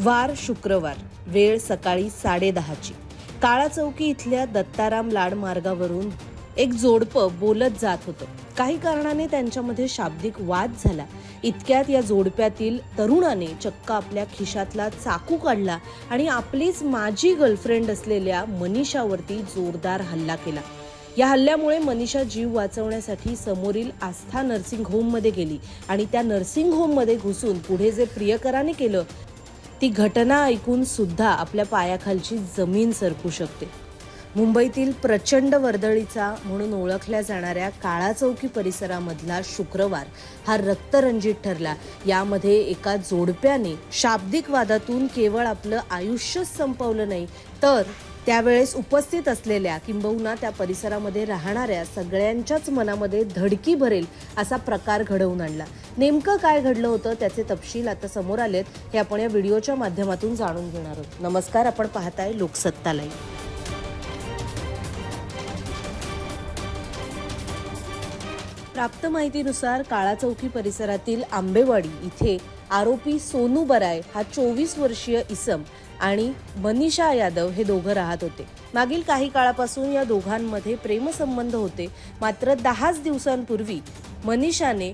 वार शुक्रवार वेळ सकाळी साडेदहाची काळा चौकी इथल्या दत्ताराम लाड मार्गावरून एक जोडपं बोलत जात होतं. काही कारणाने त्यांच्यामध्ये शाब्दिक वाद झाला. इतक्यात या जोडप्यातील तरुणाने चक्क आपल्या खिशातला चाकू काढला आणि आपलीच माजी गर्लफ्रेंड असलेल्या मनीषावरती जोरदार हल्ला केला. या हल्ल्यामुळे मनीषा जीव वाचवण्यासाठी समोरील आस्था नर्सिंग होममध्ये गेली आणि त्या नर्सिंग होममध्ये घुसून पुढे जे प्रियकराने केलं ती घटना ऐकून सुद्धा आपल्या पायाखालची जमीन सरकू शकते. मुंबईतील प्रचंड वर्दळीचा म्हणून ओळखल्या जाणाऱ्या काळा चौकी परिसरामधला शुक्रवार हा रक्तरंजित ठरला. यामध्ये एका जोडप्याने शाब्दिक वादातून केवळ आपलं आयुष्यच संपवलं नाही तर त्यावेळेस उपस्थित असलेल्या किंबहुना त्या परिसरामध्ये राहणाऱ्या सगळ्यांच्याच मनामध्ये धडकी भरेल असा प्रकार घडवून आणला. नेमकं काय घडलं होतं त्याचे तपशील आता समोर आलेत हे आपण या व्हिडिओच्या माध्यमातून जाणून घेणार आहोत. नमस्कार आपण पाहताय लोकसत्ता लाईव्ह प्राप्त माहितीनुसार काळा चौकी परिसरातील आंबेवाडी इथे आरोपी सोनू बराय हा चोवीस वर्षीय इसम आणि मनीषा यादव हे दोघं राहत होते. मागील काही काळापासून या दोघांमध्ये प्रेमसंबंध होते. मात्र दहाच दिवसांपूर्वी मनीषाने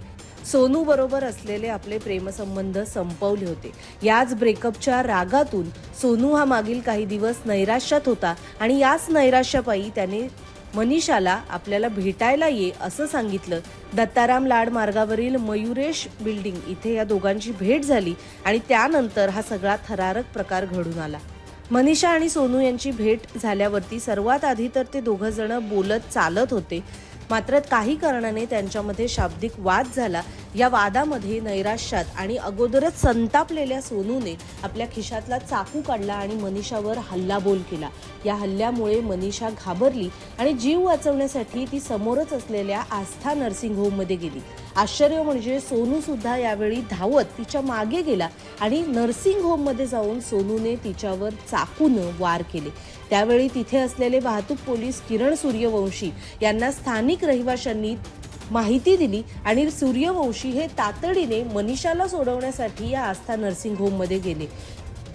सोनू बरोबर असलेले आपले प्रेमसंबंध संपवले होते. याच ब्रेकअपच्या रागातून सोनू हा मागील काही दिवस नैराश्यात होता आणि याच नैराश्यापायी त्याने मनीषाला आपल्याला भेटायला ये असं सांगितलं. दत्ताराम लाड मार्गावरील मयुरेश बिल्डिंग इथे या दोघांची भेट झाली आणि त्यानंतर हा सगळा थरारक प्रकार घडून आला. मनीषा आणि सोनू यांची भेट झाल्यावरती सर्वात आधी तर ते दोघंजणं बोलत चालत होते. मात्र काही कारणाने त्यांच्यामध्ये शाब्दिक वाद झाला. या वादामध्ये नैराश्यात आणि अगोदरच संतापलेल्या सोनूने आपल्या खिशातला चाकू काढला आणि मनीषावर हल्लाबोल केला. या हल्ल्यामुळे मनीषा घाबरली आणि जीव वाचवण्यासाठी ती समोरच असलेल्या आस्था नर्सिंग होममध्ये गेली. आश्चर्य म्हणजे सोनू सुद्धा यावेळी धावत तिच्यामागे गेला आणि नर्सिंग होममध्ये जाऊन सोनूने तिच्यावर चाकूनं वार केले. त्यावेळी तिथे असलेले वाहतूक पोलीस किरण सूर्यवंशी यांना स्थानिक रहिवाशांनी माहिती दिली आणि सूर्यवंशी हे तातडीने मनीषाला सोडवण्यासाठी या आस्था नर्सिंग होममध्ये गेले.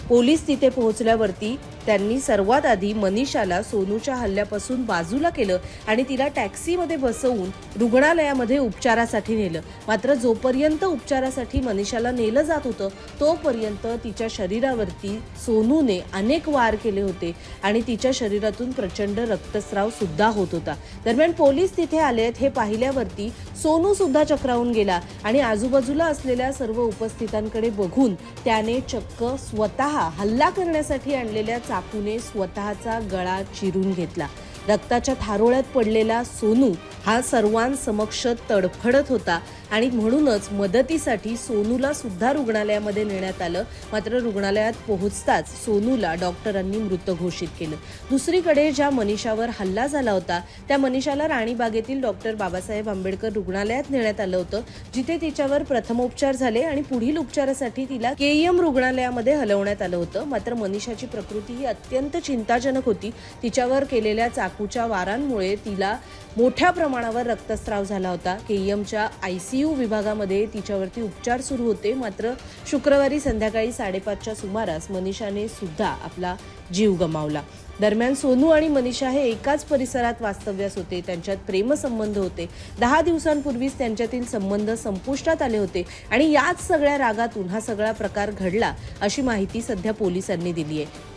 पोलीस तिथे पोहोचल्यावरती त्यांनी सर्वात आधी मनीषाला सोनूच्या हल्ल्यापासून बाजूला केलं आणि तिला टॅक्सीमध्ये बसवून रुग्णालयामध्ये उपचारासाठी नेलं. मात्र जोपर्यंत उपचारासाठी मनीषाला नेलं जात होतं तोपर्यंत तिच्या शरीरावरती सोनूने अनेक वार केले होते आणि तिच्या शरीरातून प्रचंड रक्तस्राव सुद्धा होत होता. दरम्यान पोलीस तिथे आले आहेत हे पाहिल्यावरती सोनू सुद्धा चक्रावून गेला आणि आजूबाजूला असलेल्या सर्व उपस्थितांकडे बघून त्याने चक्क स्वतः हल्ला करण्यासाठी आणलेल्या चाकूने स्वतःचा गळा चिरून घेतला. रक्ताच्या थारोळ्यात पडलेला सोनू हा सर्वांसमक्ष तडफडत होता आणि म्हणूनच मदतीसाठी सोनूला सुद्धा रुग्णालयामध्ये नेण्यात आलं. मात्र रुग्णालयात पोहोचताच सोनूला डॉक्टरांनी मृत घोषित केलं. दुसरीकडे ज्या मनीषावर हल्ला झाला होता त्या मनीषाला राणीबागेतील डॉक्टर बाबासाहेब आंबेडकर रुग्णालयात नेण्यात आलं होतं जिथे तिच्यावर प्रथमोपचार झाले आणि पुढील उपचारासाठी तिला केईएम रुग्णालयामध्ये हलवण्यात आलं होतं. मात्र मनीषाची प्रकृती ही अत्यंत चिंताजनक होती. तिच्यावर केलेल्या चाकूच्या वारांमुळे तिला मोठ्या प्रमाणात प्रमाणावर रक्तस्राव झाला होता. केईएमच्या यू विभागामध्ये तिच्यावरती उपचार सुरू होते. मात्र शुक्रवारी संध्याकाळी साडेपाचच्या सुमारास मनीषाने सुद्धा आपला जीव गमावला. दरम्यान सोनू आणि मनीषा हे एकाच परिसरात वास्तव्यास होते. त्यांच्यात प्रेमसंबंध होते. दहा दिवसांपूर्वीच त्यांच्यातील संबंध संपुष्टात आले होते आणि याच सगळ्या रागातून हा सगळा प्रकार घडला अशी माहिती सध्या पोलिसांनी दिली आहे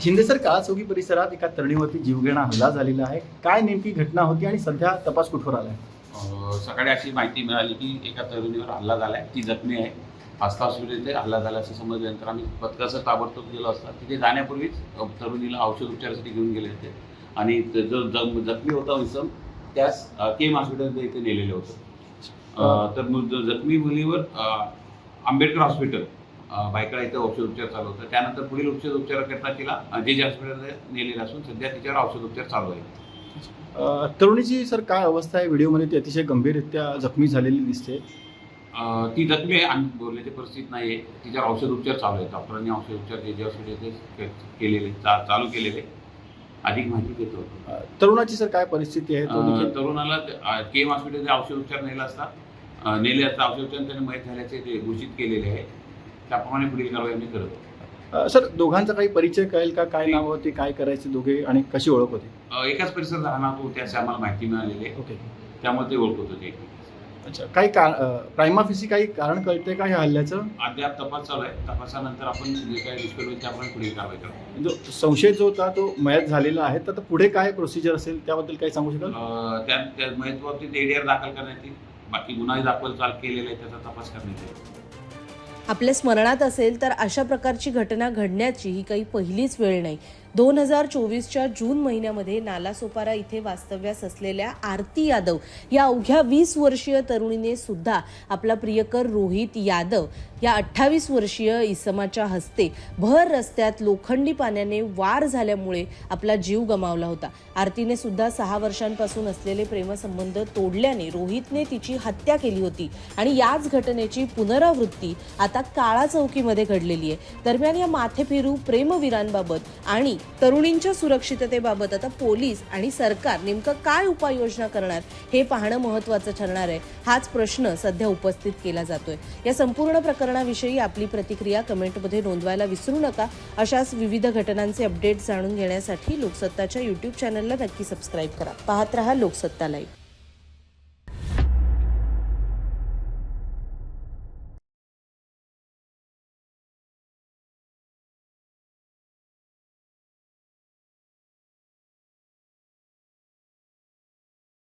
शिंदेसर काळा चौकी परिसरात एका तरुणीवरती जीवघेणा हल्ला झालेला आहे. काय नेमकी घटना होती आणि सध्या तपास कुठवर आलाय? आहे सकाळी अशी माहिती मिळाली की एका तरुणीवर हल्ला झालाय. ती जखमी आहे. आस्था हॉस्पिटल ते हल्ला झाला असं समजल्यानंतर आम्ही पथकाचं ताबडतोब गेलो असता. तिथे जाण्यापूर्वीच तरुणीला औषध उपचारासाठी घेऊन गेले होते. आणि जो जम- जखमी होता इसम त्यास के केम हॉस्पिटलमध्ये इथे नेलेलं होतं. तर जखमी मुलीवर आंबेडकर हॉस्पिटल अ, बायकडा इथं औषध उपचार चालू होतं. त्यानंतर पुढील औषध उपचाराकरता तिला जे जे हॉस्पिटलमध्ये नेलेलं असून सध्या तिच्यावर औषध उपचार चालू आहे तरुणीची सर काय अवस्था आहे? व्हिडिओमध्ये ती अतिशय गंभीररित्या जखमी झालेली दिसते. ती जखमी आहे. आणि बोलण्याची परिस्थिती नाही आहे तिच्यावर औषध उपचार चालू आहे डॉक्टरांनी औषध उपचार जे जे हॉस्पिटल केलेले चा- चालू केलेले अधिक माहिती देतो. तरुणाची सर काय परिस्थिती आहे? तरुणाला के एम हॉस्पिटलचे औषध उपचार नेला असता. नेले असता औषधोपचार त्याने मयत झाल्याचे ते घोषित केलेले आहे. त्याप्रमाणे पुढील कारवाई आम्ही करत. सर दोघांचा काही परिचय कळेल का? काय नाव होती काय करायचे दोघे आणि कशी ओळख होती? एकाच परिसरात राहणार होतो त्याची आम्हाला माहिती मिळालेली आहे. ओके. त्यामुळे ते ओळखत होते अच्छा काही का प्रायमाफिसी काही कारण कळते का ह्या हल्ल्याचं? अद्याप तपास चालू आहे. तपासानंतर आपण जे काही निष्कर्ष होईल त्याप्रमाणे पुढील कारवाई करतो. जो संशय जो होता तो मयत झालेला आहे. तर पुढे काय प्रोसिजर असेल त्याबद्दल काही सांगू शकाल? त्या मयत बाबतीत एडीआर दाखल करण्यात येईल. बाकी गुन्हाही दाखल चाल केलेला आहे त्याचा तपास करण्यात येईल. आपल्या स्मरणात असेल तर अशा प्रकारची घटना घडण्याची ही काही पहिलीच वेळ नाही. दोन हजार चोवीसच्या जून महिन्यामध्ये नालासोपारा इथे वास्तव्यास असलेल्या आरती यादव या अवघ्या वीस वर्षीय तरुणीने सुद्धा आपला प्रियकर रोहित यादव या अठ्ठावीस वर्षीय इसमाच्या हस्ते भर रस्त्यात लोखंडी पाण्याने वार झाल्यामुळे आपला जीव गमावला होता. आरतीने सुद्धा सहा वर्षांपासून असलेले प्रेमसंबंध तोडल्याने रोहितने तिची हत्या केली होती आणि याच घटनेची पुनरावृत्ती आता काळा चौकीमध्ये घडलेली आहे. दरम्यान या माथेफिरू प्रेमवीरांबाबत आणि तरुणींच्या सुरक्षिततेबाबत आता पोलीस आणि सरकार नेमकं काय उपाययोजना करणार हे पाहणं महत्वाचं ठरणार आहे. हाच प्रश्न सध्या उपस्थित केला जातोय. या संपूर्ण प्रकरणाविषयी आपली प्रतिक्रिया कमेंटमध्ये नोंदवायला विसरू नका. अशाच विविध घटनांचे अपडेट जाणून घेण्यासाठी लोकसत्ताच्या युट्यूब चॅनलला नक्की सबस्क्राईब करा. पाहत रहा लोकसत्ता लाईव्ह